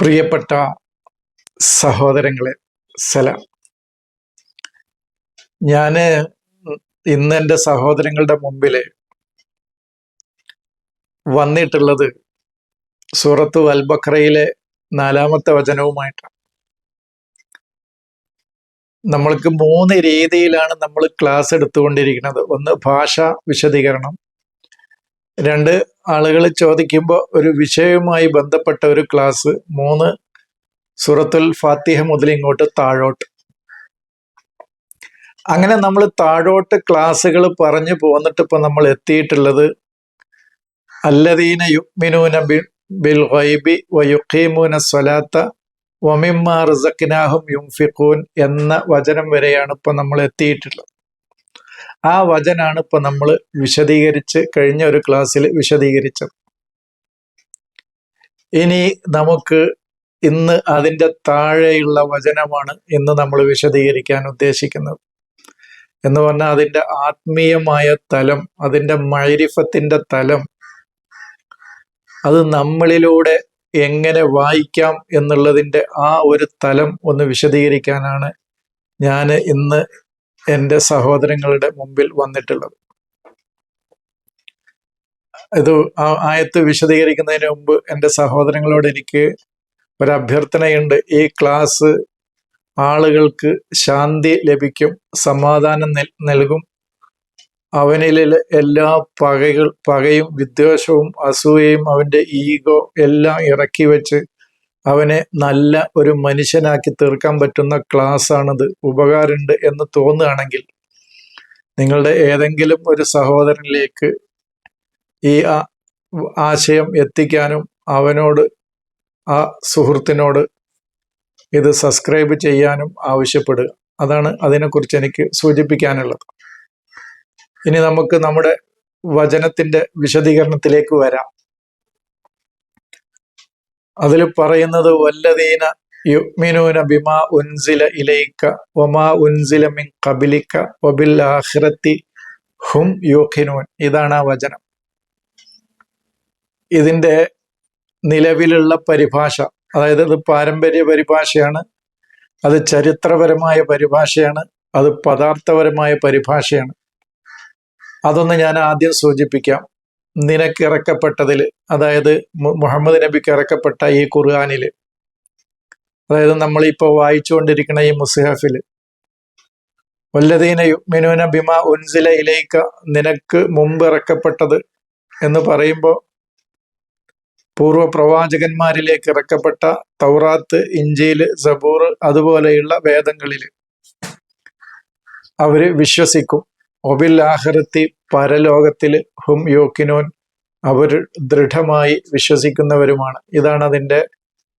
പ്രിയപ്പെട്ട സഹോദരങ്ങളെ സലാം. ഞാൻ ഇന്ന് എന്റെ സഹോദരങ്ങളുടെ മുമ്പിൽ വന്നിട്ടുള്ളത് സൂറത്ത് അൽബക്രയിലെ നാലാമത്തെ വചനവുമായിട്ടാണ്. നമ്മൾക്ക് മൂന്ന് രീതിയിലാണ് നമ്മൾ ക്ലാസ് എടുത്തുകൊണ്ടിരിക്കുന്നത്. ഒന്ന് ഭാഷ വിശദീകരണം രണ്ട് ആളുകൾ ചോദിക്കുമ്പോൾ ഒരു വിഷയവുമായി ബന്ധപ്പെട്ട ഒരു ക്ലാസ്. മൂന്ന് സുറത്തുൽ ഫാത്തിഹ മുതൽ ഇങ്ങോട്ട് താഴോട്ട്. അങ്ങനെ നമ്മൾ താഴോട്ട് ക്ലാസ്സുകൾ പറഞ്ഞു പോന്നിട്ട് ഇപ്പൊ നമ്മൾ എത്തിയിട്ടുള്ളത് അല്ലദീന യുക്മിനൂന ബിൽ ഗൈബി വയുഖീമൂന സ്വലാത്ത വമിമ്മ റിസക്കിനാഹും യുംഫിഖൂൻ എന്ന വചനം വരെയാണ് ഇപ്പൊ നമ്മൾ എത്തിയിട്ടുള്ളത്. ആ വചനാണ് ഇപ്പൊ നമ്മൾ വിശദീകരിച്ച് കഴിഞ്ഞ ഒരു ക്ലാസ്സിൽ വിശദീകരിച്ചത്. ഇനി നമുക്ക് ഇന്ന് അതിന്റെ താഴെയുള്ള വചനമാണ് ഇന്ന് നമ്മൾ വിശദീകരിക്കാൻ ഉദ്ദേശിക്കുന്നത്. എന്ന് പറഞ്ഞാൽ അതിന്റെ ആത്മീയമായ തലം അതിന്റെ മൈരിഫത്തിന്റെ തലം അത് നമ്മളിലൂടെ എങ്ങനെ വായിക്കാം എന്നുള്ളതിന്റെ ആ ഒരു തലം ഒന്ന് വിശദീകരിക്കാനാണ് ഞാൻ ഇന്ന് എന്റെ സഹോദരങ്ങളുടെ മുമ്പിൽ വന്നിട്ടുള്ളത്. ഇത് ആയത്ത് വിശദീകരിക്കുന്നതിന് മുമ്പ് എന്റെ സഹോദരങ്ങളോട് എനിക്ക് ഒരു അഭ്യർത്ഥനയുണ്ട്. ഈ ക്ലാസ് ആളുകൾക്ക് ശാന്തി ലഭിക്കും സമാധാനം നൽകും. അവനിലെ എല്ലാ പകകൾ പകയും വിദ്വേഷവും അസൂയയും അവന്റെ ഈഗോ എല്ലാം ഇറക്കി വെച്ച് അവനെ നല്ല ഒരു മനുഷ്യനാക്കി തീർക്കാൻ പറ്റുന്ന ക്ലാസ് ആണിത് ഉപകാരമുണ്ട് എന്ന് തോന്നുകയാണെങ്കിൽ നിങ്ങളുടെ ഏതെങ്കിലും ഒരു സഹോദരനിലേക്ക് ഈ ആശയം എത്തിക്കാനും അവനോട് ആ സുഹൃത്തിനോട് ഇത് സബ്സ്ക്രൈബ് ചെയ്യാനും ആവശ്യപ്പെടുക. അതാണ് അതിനെക്കുറിച്ച് എനിക്ക് സൂചിപ്പിക്കാനുള്ളത്. ഇനി നമുക്ക് നമ്മുടെ വചനത്തിന്റെ വിശദീകരണത്തിലേക്ക് വരാം. അതിൽ പറയുന്നത് വല്ലതീന യുഗ്മിനൂന ബിമാ ഉൻസില ഇലൈക്ക ഒമാ ഉൻസില മിൻ കബിലിക്ക വബിൽ ആഹ്റത്തി ഹും യുഖിനൂൻ. ഇതാണ് ആ വചനം. ഇതിന്റെ നിലവിലുള്ള പരിഭാഷ അതായത് അത് പാരമ്പര്യ പരിഭാഷയാണ് അത് ചരിത്രപരമായ പരിഭാഷയാണ് അത് പദാർത്ഥപരമായ പരിഭാഷയാണ്. അതൊന്ന് ഞാൻ ആദ്യം സൂചിപ്പിക്കാം. നിനക്ക് ഇറക്കപ്പെട്ടതിൽ അതായത് മുഹമ്മദ് നബിക്ക് ഇറക്കപ്പെട്ട ഈ ഖുർആാനിൽ അതായത് നമ്മളിപ്പോൾ വായിച്ചുകൊണ്ടിരിക്കുന്ന ഈ മുസ്ഹഫിൽ വല്ലതീന യുഗ്മിനൂന ബിമ ഉൻസില ഇലയിക്ക നിനക്ക് മുമ്പ് ഇറക്കപ്പെട്ടത് എന്ന് പറയുമ്പോൾ പൂർവ പ്രവാചകന്മാരിലേക്ക് ഇറക്കപ്പെട്ട തൗറാത്ത് ഇഞ്ചിയിൽ സബൂർ അതുപോലെയുള്ള വേദങ്ങളിൽ അവർ വിശ്വസിക്കും. ഒബിൽ ആഹ്റത്തി പരലോകത്തിൽ ഹും യോക്കിനോൻ അവർ ദൃഢമായി വിശ്വസിക്കുന്നവരുമാണ്. ഇതാണ് അതിന്റെ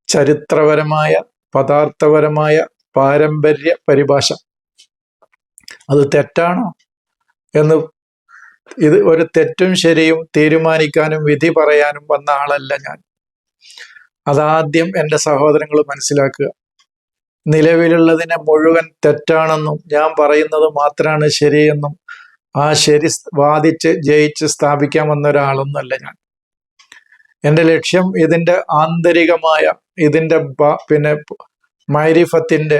ചരിത്രപരമായ പദാർത്ഥപരമായ പാരമ്പര്യ പരിഭാഷ. അത് തെറ്റാണോ? എന്ന് ഇത് ഒരു തെറ്റും ശരിയും തീരുമാനിക്കാനും വിധി പറയാനും വന്ന ആളല്ല ഞാൻ. അതാദ്യം എന്റെ സഹോദരങ്ങൾ മനസ്സിലാക്കുക. നിലവിലുള്ളതിനെ മുഴുവൻ തെറ്റാണെന്നും ഞാൻ പറയുന്നത് മാത്രമാണ് ശരിയെന്നും ആ ശരി വാദിച്ച് ജയിച്ച് സ്ഥാപിക്കാൻ വന്ന ഒരാളൊന്നുമല്ല ഞാൻ. എന്റെ ലക്ഷ്യം ഇതിന്റെ ആന്തരികമായ ഇതിന്റെ പിന്നെ മൈരിഫത്തിന്റെ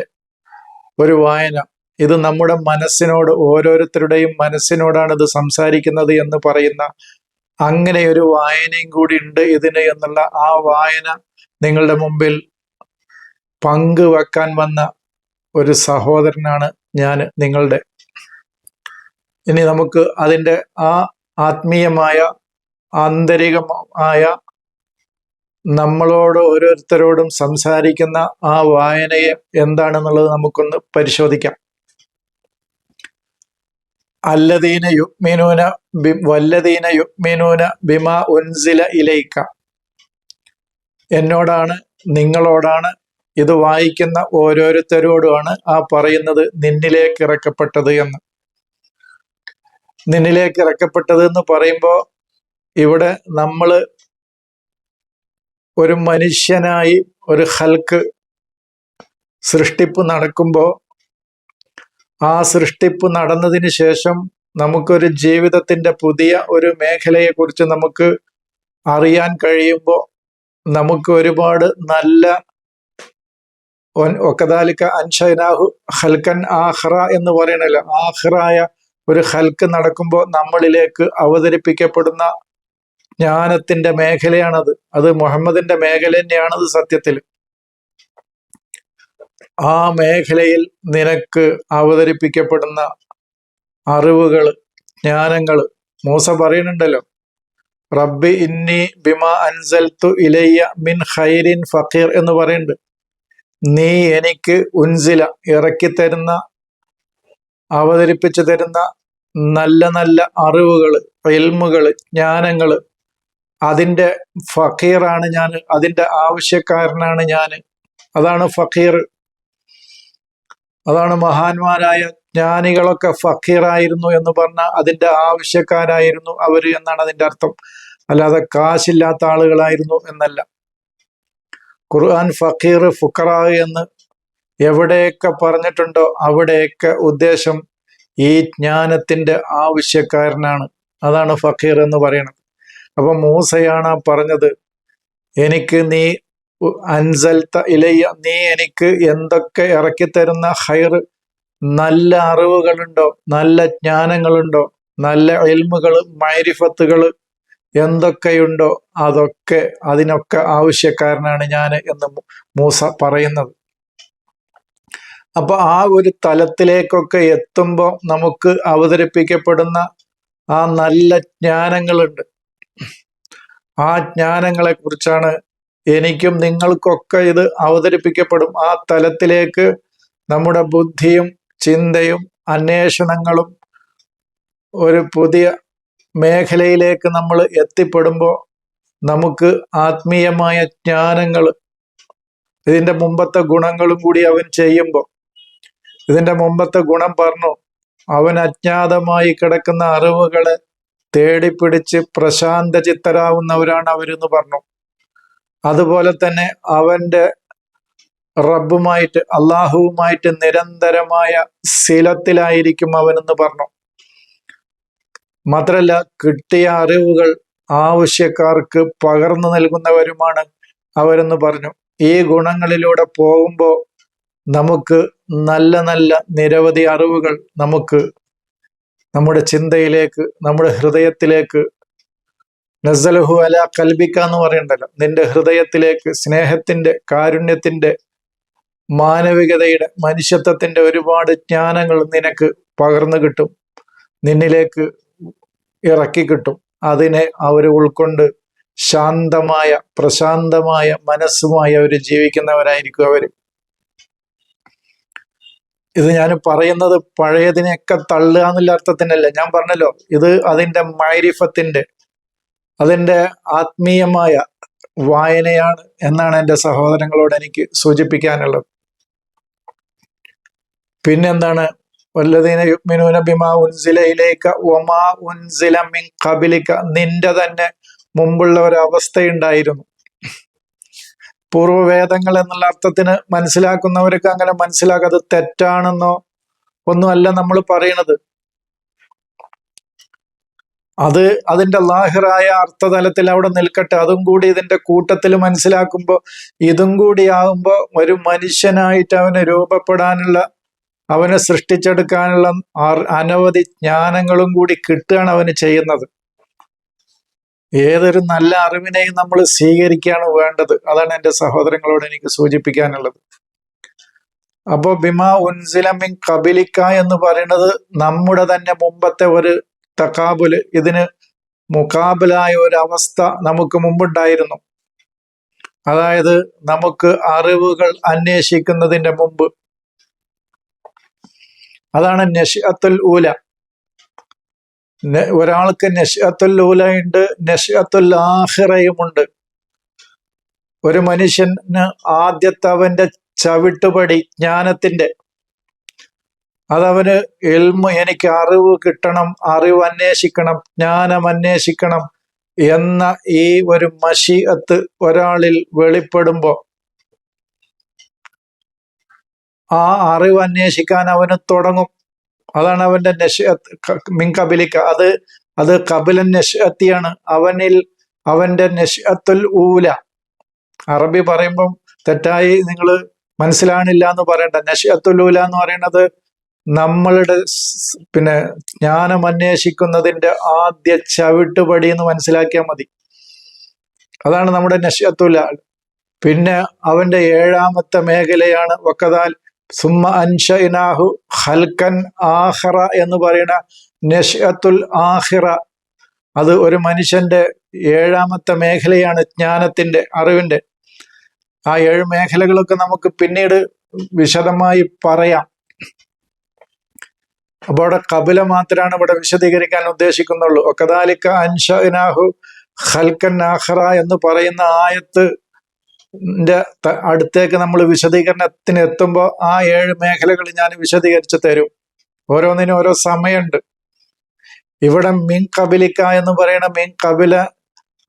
ഒരു വായന. ഇത് നമ്മുടെ മനസ്സിനോട് ഓരോരുത്തരുടെയും മനസ്സിനോടാണ് ഇത് സംസാരിക്കുന്നത് എന്ന് പറയുന്ന അങ്ങനെ ഒരു വായനയും കൂടി ഉണ്ട് ഇതിന് എന്നുള്ള ആ വായന നിങ്ങളുടെ മുമ്പിൽ പങ്കുവെക്കാൻ വന്ന ഒരു സഹോദരനാണ് ഞാൻ നിങ്ങളുടെ ഇനി നമുക്ക് അതിന്റെ ആ ആത്മീയമായ ആന്തരികമായ നമ്മളോട് ഓരോരുത്തരോടും സംസാരിക്കുന്ന ആ വായനയെ എന്താണെന്നുള്ളത് നമുക്കൊന്ന് പരിശോധിക്കാം. അല്ലദീന യുഗ്മിനൂന വല്ലദീന യുഗ്മിനൂന ബിമ ഉൻസില ഇലയിക്ക എന്നോടാണ് നിങ്ങളോടാണ് ഇത് വായിക്കുന്ന ഓരോരുത്തരോടുമാണ് ആ പറയുന്നത് നിന്നിലേക്ക് ഇറക്കപ്പെട്ടത് എന്ന്. നിന്നിലേക്ക് ഇറക്കപ്പെട്ടത് എന്ന് പറയുമ്പോൾ ഇവിടെ നമ്മൾ ഒരു മനുഷ്യനായി ഒരു ഹൽക്ക് സൃഷ്ടിപ്പ് നടക്കുമ്പോൾ ആ സൃഷ്ടിപ്പ് നടന്നതിന് ശേഷം നമുക്കൊരു ജീവിതത്തിന്റെ പുതിയ ഒരു മേഖലയെക്കുറിച്ച് നമുക്ക് അറിയാൻ കഴിയുമ്പോൾ നമുക്ക് ഒരുപാട് നല്ല ഒക്കതാലിക്ക അൻഷനാഹു ഹൽക്കൻ ആഹ്റ എന്ന് പറയണല്ലോ ആഹ്റായ ഒരു ഹൽക്ക് നടക്കുമ്പോൾ നമ്മളിലേക്ക് അവതരിപ്പിക്കപ്പെടുന്ന ജ്ഞാനത്തിന്റെ മേഖലയാണത്. അത് മുഹമ്മദിന്റെ മേഖല തന്നെയാണത് സത്യത്തിൽ ആ മേഖലയിൽ നിനക്ക് അവതരിപ്പിക്കപ്പെടുന്ന അറിവുകൾ ജ്ഞാനങ്ങൾ മൂസ പറയുന്നുണ്ടല്ലോ. റബ്ബി ഇന്നി ബിമ അൻസൽത്തു ഇലയ്യ മിൻ ഖൈരിൻ ഫക്കീർ എന്ന് പറയുന്നുണ്ട്. നീ എനിക്ക് ഉൻസില ഇറക്കി തരുന്ന അവതരിപ്പിച്ചു തരുന്ന നല്ല നല്ല അറിവുകൾ എൽമുകൾ ജ്ഞാനങ്ങൾ അതിന്റെ ഫക്കീറാണ് ഞാൻ അതിന്റെ ആവശ്യക്കാരനാണ് ഞാൻ അതാണ് ഫക്കീർ. അതാണ് മഹാന്മാരായ ജ്ഞാനികളൊക്കെ ഫക്കീറായിരുന്നു എന്ന് പറഞ്ഞാൽ അതിന്റെ ആവശ്യക്കാരായിരുന്നു അവർ എന്നാണ് അതിന്റെ അർത്ഥം. അല്ലാതെ കാശില്ലാത്ത ആളുകളായിരുന്നു എന്നല്ല. ഖുർആൻ ഫക്കീർ ഫുക്കറ എന്ന് എവിടെയൊക്കെ പറഞ്ഞിട്ടുണ്ടോ അവിടെയൊക്കെ ഉദ്ദേശം ഈ ജ്ഞാനത്തിന്റെ ആവശ്യക്കാരനാണ്. അതാണ് ഫക്കീർ എന്ന് പറയുന്നത്. അപ്പൊ മൂസയാണ് പറഞ്ഞത് എനിക്ക് നീ അൻസൽത്ത ഇലയ്യ നീ എനിക്ക് എന്തൊക്കെ ഇറക്കി തരുന്ന ഹൈർ നല്ല അറിവുകളുണ്ടോ നല്ല ജ്ഞാനങ്ങളുണ്ടോ നല്ല എൽമുകൾ മൈരിഫത്തുകൾ എന്തൊക്കെയുണ്ടോ അതൊക്കെ അതിനൊക്കെ ആവശ്യക്കാരനാണ് ഞാൻ എന്ന് മൂസ പറയുന്നത്. അപ്പൊ ആ ഒരു തലത്തിലേക്കൊക്കെ എത്തുമ്പോൾ നമുക്ക് അവതരിപ്പിക്കപ്പെടുന്ന ആ നല്ല ജ്ഞാനങ്ങളുണ്ട്. ആ ജ്ഞാനങ്ങളെ കുറിച്ചാണ് എനിക്കും നിങ്ങൾക്കൊക്കെ ഇത് അവതരിപ്പിക്കപ്പെടും. ആ തലത്തിലേക്ക് നമ്മുടെ ബുദ്ധിയും ചിന്തയും അന്വേഷണങ്ങളും ഒരു പുതിയ മേഖലയിലേക്ക് നമ്മൾ എത്തിപ്പെടുമ്പോൾ നമുക്ക് ആത്മീയമായ ജ്ഞാനങ്ങൾ ഇതിന്റെ മുമ്പത്തെ ഗുണങ്ങളും കൂടി അവൻ ചെയ്യുമ്പോൾ ഇതിന്റെ മുമ്പത്തെ ഗുണം പറഞ്ഞു. അവൻ അജ്ഞാതമായി കിടക്കുന്ന അറിവുകളെ തേടിപ്പിടിച്ച് പ്രശാന്ത ചിത്തരാവുന്നവരാണ് അവരെന്ന് പറഞ്ഞു. അതുപോലെ തന്നെ അവന്റെ റബ്ബുമായിട്ട് അള്ളാഹുവുമായിട്ട് നിരന്തരമായ ശീലത്തിലായിരിക്കും അവനെന്ന് പറഞ്ഞു. മാത്രല്ല കിട്ടിയ അറിവുകൾ ആവശ്യക്കാർക്ക് പകർന്നു നൽകുന്നവരുമാണ് അവരെന്ന് പറഞ്ഞു. ഈ ഗുണങ്ങളിലൂടെ പോകുമ്പോൾ നമുക്ക് നല്ല നല്ല നിരവധി അറിവുകൾ നമുക്ക് നമ്മുടെ ചിന്തയിലേക്ക് നമ്മുടെ ഹൃദയത്തിലേക്ക് നസലഹു അല കൽബിക്ക എന്ന് പറയണ്ടല്ലോ. നിന്റെ ഹൃദയത്തിലേക്ക് സ്നേഹത്തിന്റെ കാരുണ്യത്തിന്റെ മാനവികതയുടെ മനുഷ്യത്വത്തിന്റെ ഒരുപാട് ജ്ഞാനങ്ങൾ നിനക്ക് പകർന്നു കിട്ടും. നിന്നിലേക്ക് ഇറക്കി കിട്ടും. അതിനെ അവർ ഉൾക്കൊണ്ട് ശാന്തമായ പ്രശാന്തമായ മനസ്സുമായി അവർ ജീവിക്കുന്നവരായിരിക്കും അവർ ഇത് ഞാൻ പറയുന്നത് പഴയതിനെയൊക്കെ തള്ളുക എന്നുള്ള അർത്ഥത്തിനല്ല. ഞാൻ പറഞ്ഞല്ലോ ഇത് അതിന്റെ മൈരിഫത്തിന്റെ അതിന്റെ ആത്മീയമായ വായനയാണ് എന്നാണ് എന്റെ സഹോദരങ്ങളോട് എനിക്ക് സൂചിപ്പിക്കാനുള്ളത്. പിന്നെന്താണ്? ബിമാ ഒമാ ഉൻസില മിൻ കബിലിക്ക നിന്റെ തന്നെ മുമ്പുള്ള ഒരു അവസ്ഥയുണ്ടായിരുന്നു. പൂർവവേദങ്ങൾ എന്നുള്ള അർത്ഥത്തിന് മനസ്സിലാക്കുന്നവർക്ക് അങ്ങനെ മനസ്സിലാക്കാതെ തെറ്റാണെന്നോ ഒന്നുമല്ല നമ്മൾ പറയണത്. അത് അതിന്റെ ലാഹിറായ അർത്ഥതലത്തിൽ അവിടെ നിൽക്കട്ടെ. അതും കൂടി ഇതിന്റെ കൂട്ടത്തിൽ മനസ്സിലാക്കുമ്പോൾ ഇതും കൂടി ആകുമ്പോൾ ഒരു മനുഷ്യനായിട്ട് അവന് രൂപപ്പെടാനുള്ള അവനെ സൃഷ്ടിച്ചെടുക്കാനുള്ള അനവധി ജ്ഞാനങ്ങളും കൂടി കിട്ടുകയാണ് അവന് ചെയ്യുന്നത്. ഏതൊരു നല്ല അറിവിനെയും നമ്മൾ സ്വീകരിക്കുകയാണ് വേണ്ടത്. അതാണ് എന്റെ സഹോദരങ്ങളോട് എനിക്ക് സൂചിപ്പിക്കാനുള്ളത്. അപ്പോൾ ബിമ ഉൻസിലമിൻ കബിലിക്ക എന്ന് പറയുന്നത് നമ്മുടെ തന്നെ മുമ്പത്തെ ഒരു തക്കാബുൽ ഇതിന് മുക്കാബിലായ ഒരു അവസ്ഥ നമുക്ക് മുമ്പുണ്ടായിരുന്നു. അതായത് നമുക്ക് അറിവുകൾ അന്വേഷിക്കുന്നതിന്റെ മുമ്പ്. അതാണ് നഷിഅത്തുൽ ഊല. ഒരാൾക്ക് നഷത്തുൽ ഊല ഉണ്ട് നഷിഅത്തുൽ ആഹിറയുമുണ്ട് ഒരു മനുഷ്യന് ആദ്യത്തെ അവന്റെ ചവിട്ടുപടി ജ്ഞാനത്തിന്റെ. അതവന് എൽമ എനിക്ക് അറിവ് കിട്ടണം അറിവ് അന്വേഷിക്കണം ജ്ഞാനം അന്വേഷിക്കണം എന്ന ഈ ഒരു മഷിഅത്ത് ഒരാളിൽ വെളിപ്പെടുമ്പോ ആ അറിവ് അന്വേഷിക്കാൻ അവന് തുടങ്ങും. അതാണ് അവന്റെ നഷ്അത്ത് മിൻ കബിലിക്ക. അത് അത് കപിലൻ നഷത്തിയാണ് അവനിൽ അവന്റെ നഷത്തുൽ ഊല. അറബി പറയുമ്പം തെറ്റായി നിങ്ങൾ മനസ്സിലാണില്ല എന്ന് പറയണ്ട. നഷിയത്തുലൂല എന്ന് പറയുന്നത് നമ്മളുടെ പിന്നെ ജ്ഞാനം അന്വേഷിക്കുന്നതിന്റെ ആദ്യ ചവിട്ടുപടി എന്ന് മനസ്സിലാക്കിയാൽ മതി. അതാണ് നമ്മുടെ നഷത്തുല പിന്നെ അവന്റെ ഏഴാമത്തെ മേഖലയാണ് വക്കതാൽ സുമ്മ അൻഷഇനാഹു ഹൽക്കൻ ആഹ്റ എന്ന് പറയുന്ന നഷ്അത്തുൽ ആഹിറ അത് ഒരു മനുഷ്യന്റെ ഏഴാമത്തെ മേഖലയാണ് ജ്ഞാനത്തിന്റെ അറിവിന്റെ ആ ഏഴ് മേഖലകളൊക്കെ നമുക്ക് പിന്നീട് വിശദമായി പറയാം. അപ്പോൾ അവിടെ കപില മാത്രമാണ് ഇവിടെ വിശദീകരിക്കാൻ ഉദ്ദേശിക്കുന്നുള്ളൂ. ഒക്കദാലിക്ക അൻഷനാഹു ഹൽക്കൻ ആഹ്റ എന്ന് പറയുന്ന ആയത്ത് അടുത്തേക്ക് നമ്മൾ വിശദീകരണത്തിന് എത്തുമ്പോൾ ആ ഏഴ് മേഖലകൾ ഞാൻ വിശദീകരിച്ച് തരും. ഓരോന്നിനും ഓരോ സമയമുണ്ട്. ഇവിടെ മിൻ കബിലിക്ക എന്ന് പറയുന്ന മിൻ കബില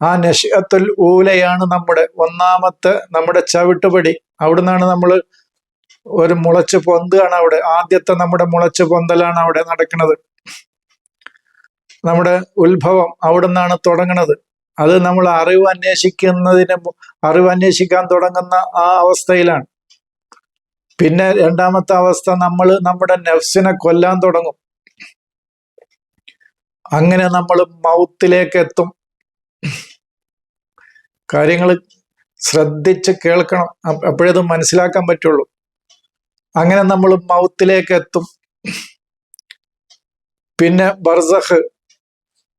ആ നഷത്തുൽ ഊലയാണ് നമ്മുടെ ഒന്നാമത്തെ നമ്മുടെ ചവിട്ടുപടി. അവിടുന്നാണ് നമ്മൾ ഒരു മുളച്ച് പൊന്തുകയാണ് അവിടെ. ആദ്യത്തെ നമ്മുടെ മുളച്ച് പൊന്തലാണ് അവിടെ നടക്കുന്നത്. നമ്മുടെ ഉത്ഭവം അവിടുന്നാണ് തുടങ്ങുന്നത് അത് നമ്മൾ അറിവ് അന്വേഷിക്കുന്നതിന് അറിവ് അന്വേഷിക്കാൻ തുടങ്ങുന്ന ആ അവസ്ഥയിലാണ്. പിന്നെ രണ്ടാമത്തെ അവസ്ഥ നമ്മൾ നമ്മുടെ നെഫ്സിനെ കൊല്ലാൻ തുടങ്ങും. അങ്ങനെ നമ്മൾ മൗത്തിലേക്ക് എത്തും. കാര്യങ്ങൾ ശ്രദ്ധിച്ച് കേൾക്കണം. അപ്പോഴത് മനസ്സിലാക്കാൻ പറ്റുള്ളൂ. അങ്ങനെ നമ്മൾ മൗത്തിലേക്ക് എത്തും. പിന്നെ ബർസഖ്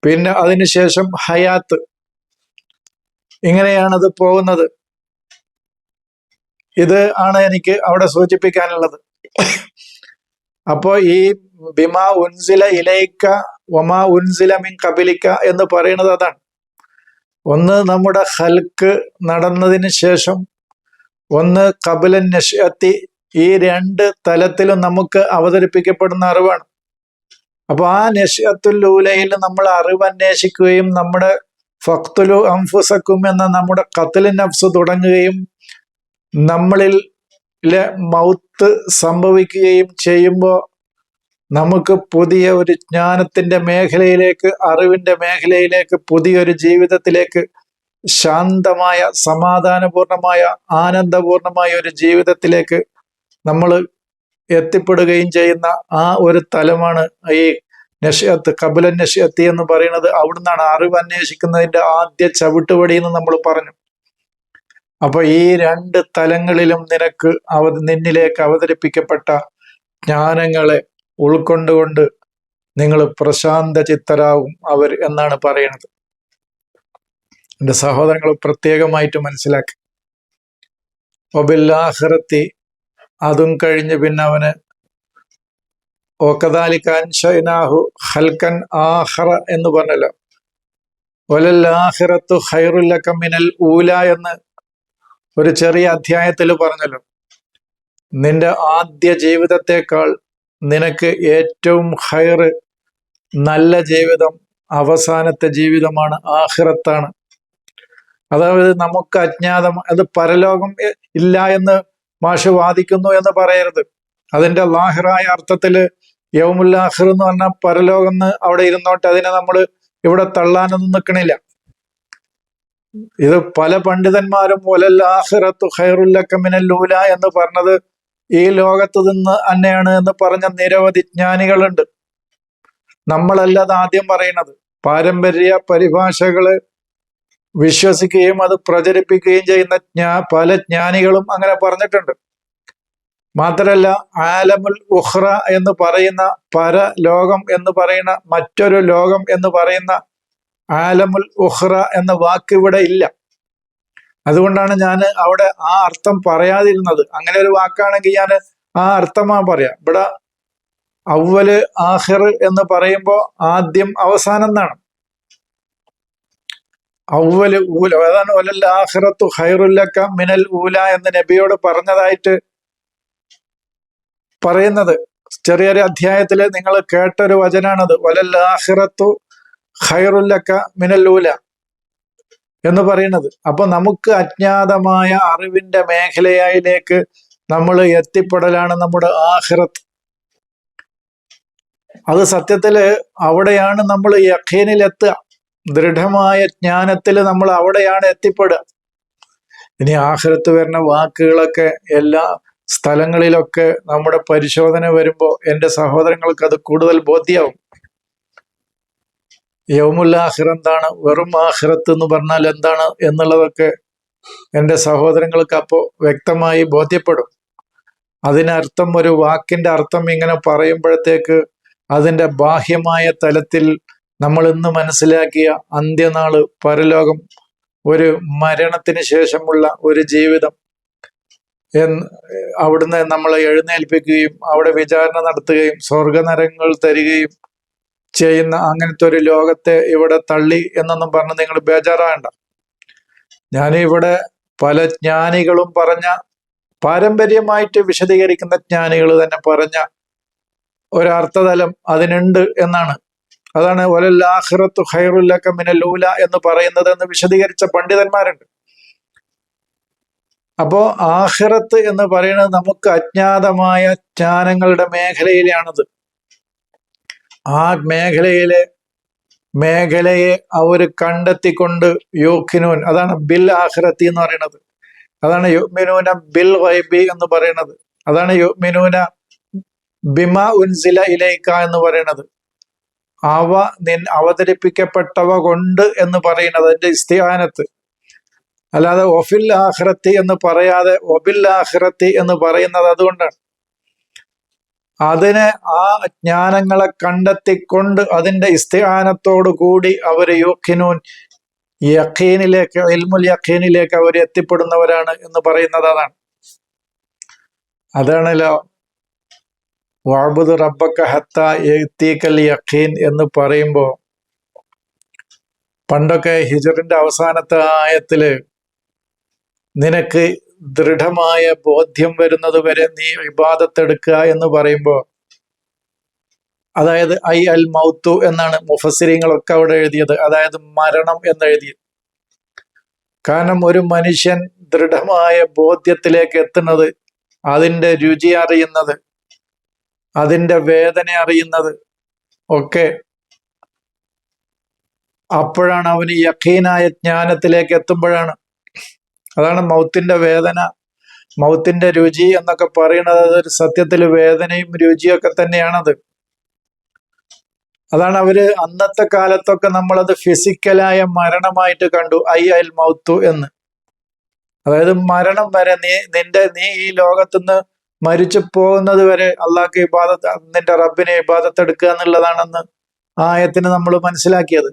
പിന്നെ അതിനുശേഷം ഹയാത്ത്. ഇങ്ങനെയാണത് പോകുന്നത്. ഇത് ആണ് എനിക്ക് അവിടെ സൂചിപ്പിക്കാനുള്ളത്. അപ്പോ ഈ ബിമാ ഉൻസില ഇലയിക്ക ഒമാ ഉൻസില മിൻ കപിലിക്ക എന്ന് പറയുന്നത് അതാണ്. ഒന്ന് നമ്മുടെ ഹൽക്ക് നടന്നതിന് ശേഷം ഒന്ന് കപിലൻ നഷത്തി ഈ രണ്ട് തലത്തിലും നമുക്ക് അവതരിപ്പിക്കപ്പെടുന്ന അറിവാണ്. അപ്പൊ ആ നഷ്അത്തുൽ ലൂലയിൽ നമ്മൾ അറിവ് അന്വേഷിക്കുകയും നമ്മുടെ ഫക്തുലു അംഫുസക്കും എന്ന നമ്മുടെ കത്തലി നഫ്സ് തുടങ്ങുകയും നമ്മളിൽ മൗത്ത് സംഭവിക്കുകയും ചെയ്യുമ്പോൾ നമുക്ക് പുതിയ ഒരു ജ്ഞാനത്തിന്റെ മേഖലയിലേക്ക് അറിവിന്റെ മേഖലയിലേക്ക് പുതിയൊരു ജീവിതത്തിലേക്ക് ശാന്തമായ സമാധാനപൂർണമായ ആനന്ദപൂർണമായ ഒരു ജീവിതത്തിലേക്ക് നമ്മൾ എത്തിപ്പെടുകയും ചെയ്യുന്ന ആ ഒരു തലമാണ് ഈ നഷ്യത്ത് കപിലൻ നഷ്യത്തി എന്ന് പറയുന്നത് അവിടുന്നാണ് അറിവ് അന്വേഷിക്കുന്നതിന്റെ ആദ്യ ചവിട്ടുപടി എന്ന് നമ്മൾ പറഞ്ഞു. അപ്പൊ ഈ രണ്ട് തലങ്ങളിലും നിനക്ക് അവ നിന്നിലേക്ക് അവതരിപ്പിക്കപ്പെട്ട ജ്ഞാനങ്ങളെ ഉൾക്കൊണ്ടുകൊണ്ട് നിങ്ങൾ പ്രശാന്ത ചിത്തരാകും അവർ എന്നാണ് പറയുന്നത്. എന്റെ സഹോദരങ്ങൾ പ്രത്യേകമായിട്ട് മനസ്സിലാക്കി. ഒബില്ലാഹ്റത്തി അതും കഴിഞ്ഞ് പിന്നെ അവന് ഹൽക്കൻ ആഹറ എന്ന് പറഞ്ഞല്ലോ. ഒലല്ലാഹിറത്തു ഹൈറുല്ലക്ക മിനൽ ഊല എന്ന് ഒരു ചെറിയ അധ്യായത്തിൽ പറഞ്ഞല്ലോ. നിന്റെ ആദ്യ ജീവിതത്തെക്കാൾ നിനക്ക് ഏറ്റവും ഹൈറ് നല്ല ജീവിതം അവസാനത്തെ ജീവിതമാണ് ആഹിറത്താണ് അതായത് നമുക്ക് അജ്ഞാതം അത് പരലോകം ഇല്ല എന്ന് മാഷ് വാദിക്കുന്നു എന്ന് പറയരുത്. അതിന്റെ ലാഹിറായ അർത്ഥത്തിൽ യൗമുല്ലാഹിർ എന്ന് പറഞ്ഞാൽ പരലോകം എന്ന് അവിടെ ഇരുന്നോട്ട് അതിനെ നമ്മൾ ഇവിടെ തള്ളാനൊന്നും നിൽക്കണില്ല ഇത് പല പണ്ഡിതന്മാരും ഒലല്ലാഹിറത്തു ഖൈറുല്ലക്കമിനല്ലൂല എന്ന് പറഞ്ഞത് ഈ ലോകത്ത് നിന്ന് തന്നെയാണ് എന്ന് പറഞ്ഞ നിരവധി ജ്ഞാനികളുണ്ട്. നമ്മളല്ല അത് ആദ്യം പറയുന്നത്. പാരമ്പര്യ പരിഭാഷകൾ വിശ്വസിക്കുകയും അത് പ്രചരിപ്പിക്കുകയും ചെയ്യുന്ന പല ജ്ഞാനികളും അങ്ങനെ പറഞ്ഞിട്ടുണ്ട്. മാത്രല്ല ആലമുൽ ഉഹ്റ എന്ന് പറയുന്ന പര ലോകം എന്ന് പറയുന്ന മറ്റൊരു ലോകം എന്ന് പറയുന്ന ആലമുൽ ഉഹ്റ എന്ന വാക്ക് ഇവിടെ ഇല്ല. അതുകൊണ്ടാണ് ഞാൻ അവിടെ ആ അർത്ഥം പറയാതിരുന്നത്. അങ്ങനെ ഒരു വാക്കാണെങ്കിൽ ഞാൻ ആ അർത്ഥമാ പറയാം. ഇവിടെ അവൽ ആഹിർ എന്ന് പറയുമ്പോൾ ആദ്യം അവസാനം എന്നാണ്. അവൽ ഊല. അതാണ് ഒലൽ ആഹിറത്തു ഹൈറുല്ലക്ക മിനൽ ഊല എന്ന് നബിയോട് പറഞ്ഞതായിട്ട് പറയുന്നത്. ചെറിയൊരു അധ്യായത്തിൽ നിങ്ങൾ കേട്ടൊരു വചനാണത്. വലല്ലാഹിറത്തു മിനൽ ഊല എന്ന് പറയുന്നത്. അപ്പൊ നമുക്ക് അജ്ഞാതമായ അറിവിന്റെ മേഖലയിലേക്ക് നമ്മൾ എത്തിപ്പെടലാണ് നമ്മുടെ ആഹിറത്ത് അത് സത്യത്തിൽ അവിടെയാണ് നമ്മൾ യഖീനിൽ എത്തുക ദൃഢമായ ജ്ഞാനത്തിൽ നമ്മൾ അവിടെയാണ് എത്തിപ്പെടുക. ഇനി ആഹ്രത്ത് വരുന്ന വാക്കുകളൊക്കെ എല്ലാ സ്ഥലങ്ങളിലൊക്കെ നമ്മുടെ പരിശോധന വരുമ്പോൾ എന്റെ സഹോദരങ്ങൾക്ക് അത് കൂടുതൽ ബോധ്യമാവും യൗമുല്ലാഹിർ എന്താണ്? വെറും ആഹിറത്ത് എന്ന് പറഞ്ഞാൽ എന്താണ് എന്നുള്ളതൊക്കെ എന്റെ സഹോദരങ്ങൾക്ക് അപ്പോൾ വ്യക്തമായി ബോധ്യപ്പെടും. അതിനർത്ഥം ഒരു വാക്കിന്റെ അർത്ഥം ഇങ്ങനെ പറയുമ്പോഴത്തേക്ക് അതിന്റെ ബാഹ്യമായ തലത്തിൽ നമ്മൾ ഇന്ന് മനസ്സിലാക്കിയ അന്ത്യനാൾ പരലോകം ഒരു മരണത്തിന് ശേഷമുള്ള ഒരു ജീവിതം അവിടുന്ന് നമ്മളെ എഴുന്നേൽപ്പിക്കുകയും അവിടെ വിചാരണ നടത്തുകയും സ്വർഗനരങ്ങൾ തരികയും ചെയ്യുന്ന അങ്ങനത്തെ ഒരു ലോകത്തെ ഇവിടെ തള്ളി എന്നൊന്നും പറഞ്ഞ് നിങ്ങൾ ബേജാറാകണ്ട. ഞാനിവിടെ പല ജ്ഞാനികളും പറഞ്ഞ പാരമ്പര്യമായിട്ട് വിശദീകരിക്കുന്ന ജ്ഞാനികൾ തന്നെ പറഞ്ഞ ഒരർത്ഥതലം അതിനുണ്ട് എന്നാണ്. അതാണ് ഒലല്ലാഹിറത്തു ഹൈറുല്ലക്ക മിനലൂല എന്ന് പറയുന്നത് എന്ന് വിശദീകരിച്ച പണ്ഡിതന്മാരുണ്ട്. അപ്പോ ആഹിറത്ത് എന്ന് പറയുന്നത് നമുക്ക് അജ്ഞാതമായ ജ്ഞാനങ്ങളുടെ മേഖലയിലാണത്. ആ മേഖലയിലെ മേഖലയെ അവർ കണ്ടെത്തിക്കൊണ്ട് യോഖിനൂൻ അതാണ് ബിൽ ആഹ്റത്തി എന്ന് പറയുന്നത്. അതാണ് യുഗ്മിനൂന ബിൽ വൈബി എന്ന് പറയുന്നത്. അതാണ് യുഗ്മിനൂന ബിമ ഉൻസില ഇലൈക്ക എന്ന് പറയുന്നത്. അവ നിൻ അവതരിപ്പിക്കപ്പെട്ടവ കൊണ്ട് എന്ന് പറയുന്നത് അതിന്റെ ഇസ്തിഹാനത്ത്. അല്ലാതെ ഒഫിൽ ആഹ്റത്തി എന്ന് പറയാതെ ഒബിൽ ആഹ്റത്തി എന്ന് പറയുന്നത് അതുകൊണ്ടാണ്. അതിനെ ആ ജ്ഞാനങ്ങളെ കണ്ടെത്തിക്കൊണ്ട് അതിന്റെ ഇസ്തിഹാനത്തോടു കൂടി അവർ യോഖിനൂൻ യഖീനിലേക്ക് ഇൽമുൽ യഖീനിലേക്ക് അവർ എത്തിപ്പെടുന്നവരാണ് എന്ന് പറയുന്നത് അതാണ്. അതാണല്ലോ വാബുദ് റബ്ബക്ക ഹത്ത എത്തീക്കൽ യഖീൻ എന്ന് പറയുമ്പോൾ പണ്ടൊക്കെ ഹിജറിന്റെ അവസാനത്തെ ആയത്തിൽ നിനക്ക് ദൃഢമായ ബോധ്യം വരുന്നത് വരെ നീ വിവാദത്തെടുക്കുക എന്ന് പറയുമ്പോൾ അതായത് ഐ അൽ മൗത്തു എന്നാണ് മുഫസിരിങ്ങളൊക്കെ അവിടെ എഴുതിയത്. അതായത് മരണം എന്നെഴുതിയത്. കാരണം ഒരു മനുഷ്യൻ ദൃഢമായ ബോധ്യത്തിലേക്ക് എത്തുന്നത് അതിന്റെ രുചി അറിയുന്നത് അതിന്റെ വേദന അറിയുന്നത് ഒക്കെ അപ്പോഴാണ് അവന് യഖീനായ ജ്ഞാനത്തിലേക്ക് എത്തുമ്പോഴാണ്. അതാണ് മൗത്തിന്റെ വേദന. മൗത്തിന്റെ രുചി എന്നൊക്കെ പറയുന്നത് അതൊരു സത്യത്തിൽ വേദനയും രുചിയൊക്കെ തന്നെയാണത്. അതാണ് അവർ അന്നത്തെ കാലത്തൊക്കെ നമ്മളത് ഫിസിക്കലായ മരണമായിട്ട് കണ്ടു. ഐ അൽ മൗത്തു എന്ന്. അതായത് മരണം വരെ നീ നിന്റെ നീ ഈ ലോകത്തുനിന്ന് മരിച്ചു പോകുന്നത് വരെ അള്ളാഹ്ക്ക് ഇബാദത്ത് നിന്റെ റബ്ബിനെ ഇബാദത്ത് എടുക്കുക എന്നുള്ളതാണെന്ന് ആയത്തിന് നമ്മൾ മനസ്സിലാക്കിയത്.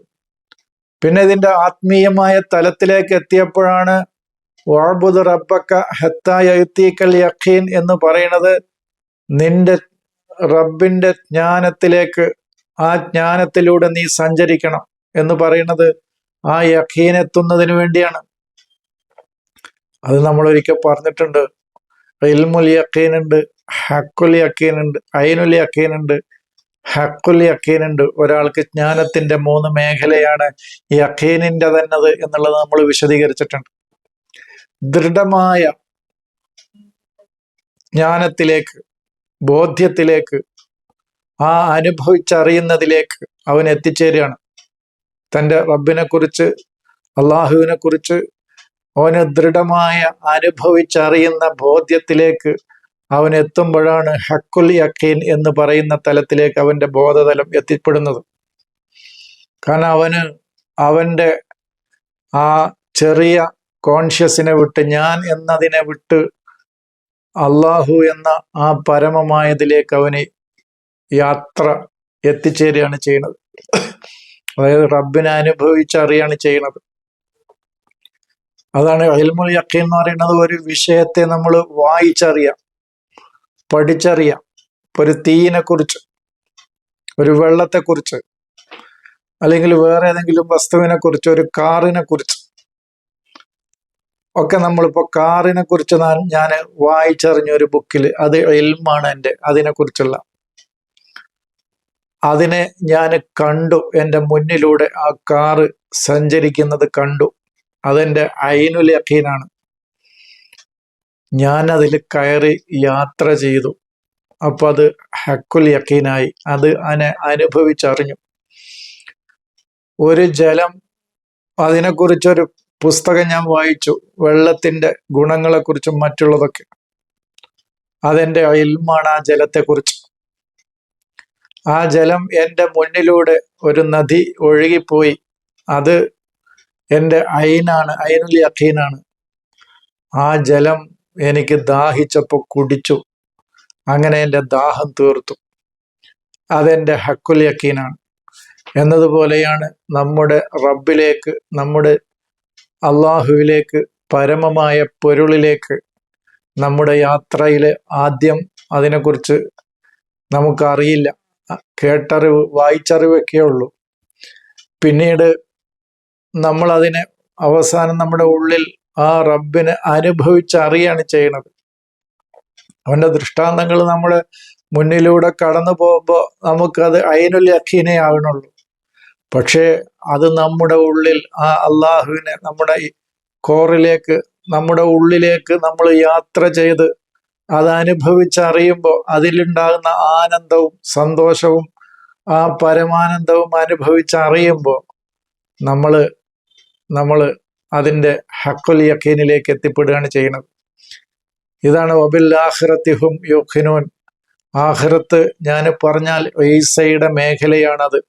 പിന്നെ ഇതിന്റെ ആത്മീയമായ തലത്തിലേക്ക് എത്തിയപ്പോഴാണ് വാബുദ് റബ്ബക്ക ഹത്തായത്തീക്കൽ യഖീൻ എന്ന് പറയുന്നത് നിന്റെ റബ്ബിന്റെ ജ്ഞാനത്തിലേക്ക് ആ ജ്ഞാനത്തിലൂടെ നീ സഞ്ചരിക്കണം എന്ന് പറയുന്നത് ആ യഖീൻ എത്തുന്നതിന് വേണ്ടിയാണ്. അത് നമ്മൾ ഒരിക്കൽ പറഞ്ഞിട്ടുണ്ട്. ഇൽമുൽ യഖീൻ ഉണ്ട് ഹക്കുൽ യഖീൻ ഉണ്ട് അയിനുൽ യഖീൻ ഉണ്ട് ഹക്കുൽ യഖീൻ ഉണ്ട്. ഒരാൾക്ക് ജ്ഞാനത്തിന്റെ മൂന്ന് മേഖലയാണ് യഖീനിന്റെ തന്നത് എന്നുള്ളത് നമ്മൾ വിശദീകരിച്ചിട്ടുണ്ട്. ദൃഢമായ ജ്ഞാനത്തിലേക്ക് ബോധ്യത്തിലേക്ക് ആ അനുഭവിച്ചറിയുന്നതിലേക്ക് അവൻ എത്തിച്ചേരുകയാണ്. തന്റെ റബ്ബിനെ കുറിച്ച് അള്ളാഹുവിനെ കുറിച്ച് അവന് ദൃഢമായ അനുഭവിച്ചറിയുന്ന ബോധ്യത്തിലേക്ക് അവൻ എത്തുമ്പോഴാണ് ഹക്കുൽ യക്കീൻ എന്ന് പറയുന്ന തലത്തിലേക്ക് അവന്റെ ബോധതലം എത്തിപ്പെടുന്നത്. കാരണം അവന് അവന്റെ ആ ചെറിയ കോൺഷ്യസിനെ വിട്ട് ഞാൻ എന്നതിനെ വിട്ട് അള്ളാഹു എന്ന ആ പരമമായതിലേക്ക് അവന് യാത്ര എത്തിച്ചേരുകയാണ് ചെയ്യുന്നത്. അതായത് റബ്ബിനെ അനുഭവിച്ചറിയാണ് ചെയ്യുന്നത്. അതാണ് അൽമുൽ യക്കീൻ എന്ന് പറയുന്നത് ഒരു വിഷയത്തെ നമ്മൾ വായിച്ചറിയാം പഠിച്ചറിയാം. ഒരു തീയിനെ കുറിച്ച് ഒരു വെള്ളത്തെക്കുറിച്ച് അല്ലെങ്കിൽ വേറെ ഏതെങ്കിലും വസ്തുവിനെ കുറിച്ച് ഒരു കാറിനെ കുറിച്ച് ഒക്കെ നമ്മളിപ്പോ കാറിനെ കുറിച്ച് ഞാൻ വായിച്ചറിഞ്ഞ ഒരു ബുക്കിൽ അത് എൽമാണ് എന്റെ അതിനെക്കുറിച്ചുള്ള. അതിനെ ഞാൻ കണ്ടു. എന്റെ മുന്നിലൂടെ ആ കാറ് സഞ്ചരിക്കുന്നത് കണ്ടു. അതെന്റെ അയിനുൽ യഖീനാണ് ഞാൻ അതിൽ കയറി യാത്ര ചെയ്തു. അപ്പൊ അത് ഹക്കുൽ യക്കീനായി അത് അതിനെ അനുഭവിച്ചറിഞ്ഞു. ഒരു ജലം അതിനെക്കുറിച്ചൊരു പുസ്തകം ഞാൻ വായിച്ചു. വെള്ളത്തിന്റെ ഗുണങ്ങളെക്കുറിച്ചും മറ്റുള്ളതൊക്കെ. അതെന്റെ ഇൽമാണ് ആ ജലത്തെക്കുറിച്ച്. ആ ജലം എന്റെ മുന്നിലൂടെ ഒരു നദി ഒഴുകിപ്പോയി. അത് എന്റെ അയിനാണ് അയിനുൽ യഖീനാണ് ആ ജലം എനിക്ക് ദാഹിച്ചപ്പോൾ കുടിച്ചു. അങ്ങനെ എന്റെ ദാഹം തീർത്തു. അതെന്റെ ഹക്കുൽ യക്കീനാണ്. എന്നതുപോലെയാണ് നമ്മുടെ റബ്ബിലേക്ക് നമ്മുടെ അള്ളാഹുവിലേക്ക് പരമമായ പൊരുളിലേക്ക് നമ്മുടെ യാത്രയിൽ ആദ്യം അതിനെക്കുറിച്ച് നമുക്കറിയില്ല. കേട്ടറിവ് വായിച്ചറിവൊക്കെ ഉള്ളൂ. പിന്നീട് നമ്മളതിനെ അവസാനം നമ്മുടെ ഉള്ളിൽ ആ റബ്ബിനെ അനുഭവിച്ചറിയാണ് ചെയ്യണത്. അവന്റെ ദൃഷ്ടാന്തങ്ങൾ നമ്മൾ മുന്നിലൂടെ കടന്നു പോകുമ്പോൾ നമുക്കത് അയിനുൽ യഖീനേ ആവണുള്ളൂ. പക്ഷേ അത് നമ്മുടെ ഉള്ളിൽ ആ അള്ളാഹുവിനെ നമ്മുടെ കോറിലേക്ക് നമ്മുടെ ഉള്ളിലേക്ക് നമ്മൾ യാത്ര ചെയ്ത് അത് അനുഭവിച്ചറിയുമ്പോൾ അതിലുണ്ടാകുന്ന ആനന്ദവും സന്തോഷവും ആ പരമാനന്ദവും അനുഭവിച്ചറിയുമ്പോൾ നമ്മൾ നമ്മൾ അതിന്റെ ഹക്കുൽ യക്കീനിലേക്ക് എത്തിപ്പെടുകയാണ് ചെയ്യുന്നത്. ഇതാണ് ഒബിൽ ആഹ്റത്തിഹും യുഖിനൂൻ. ആഹ്റത്ത് ഞാൻ പറഞ്ഞാൽ ഈസയുടെ മേഖലയാണത്.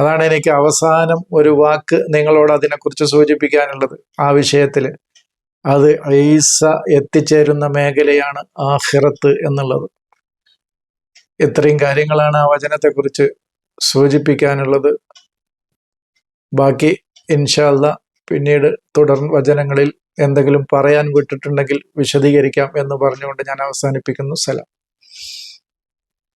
അതാണ് എനിക്ക് അവസാനം ഒരു വാക്ക് നിങ്ങളോട് അതിനെക്കുറിച്ച് സൂചിപ്പിക്കാനുള്ളത്. ആ വിഷയത്തിൽ അത് ഐസ എത്തിച്ചേരുന്ന മേഖലയാണ് ആഹിറത്ത് എന്നുള്ളത്. ഇത്രയും കാര്യങ്ങളാണ് ആ വചനത്തെക്കുറിച്ച് സൂചിപ്പിക്കാനുള്ളത്. ബാക്കി ഇൻഷാല്ല പിന്നീട് തുടർ വചനങ്ങളിൽ എന്തെങ്കിലും പറയാൻ വിട്ടിട്ടുണ്ടെങ്കിൽ വിശദീകരിക്കാം എന്ന് പറഞ്ഞുകൊണ്ട് ഞാൻ അവസാനിപ്പിക്കുന്നു. സലാം.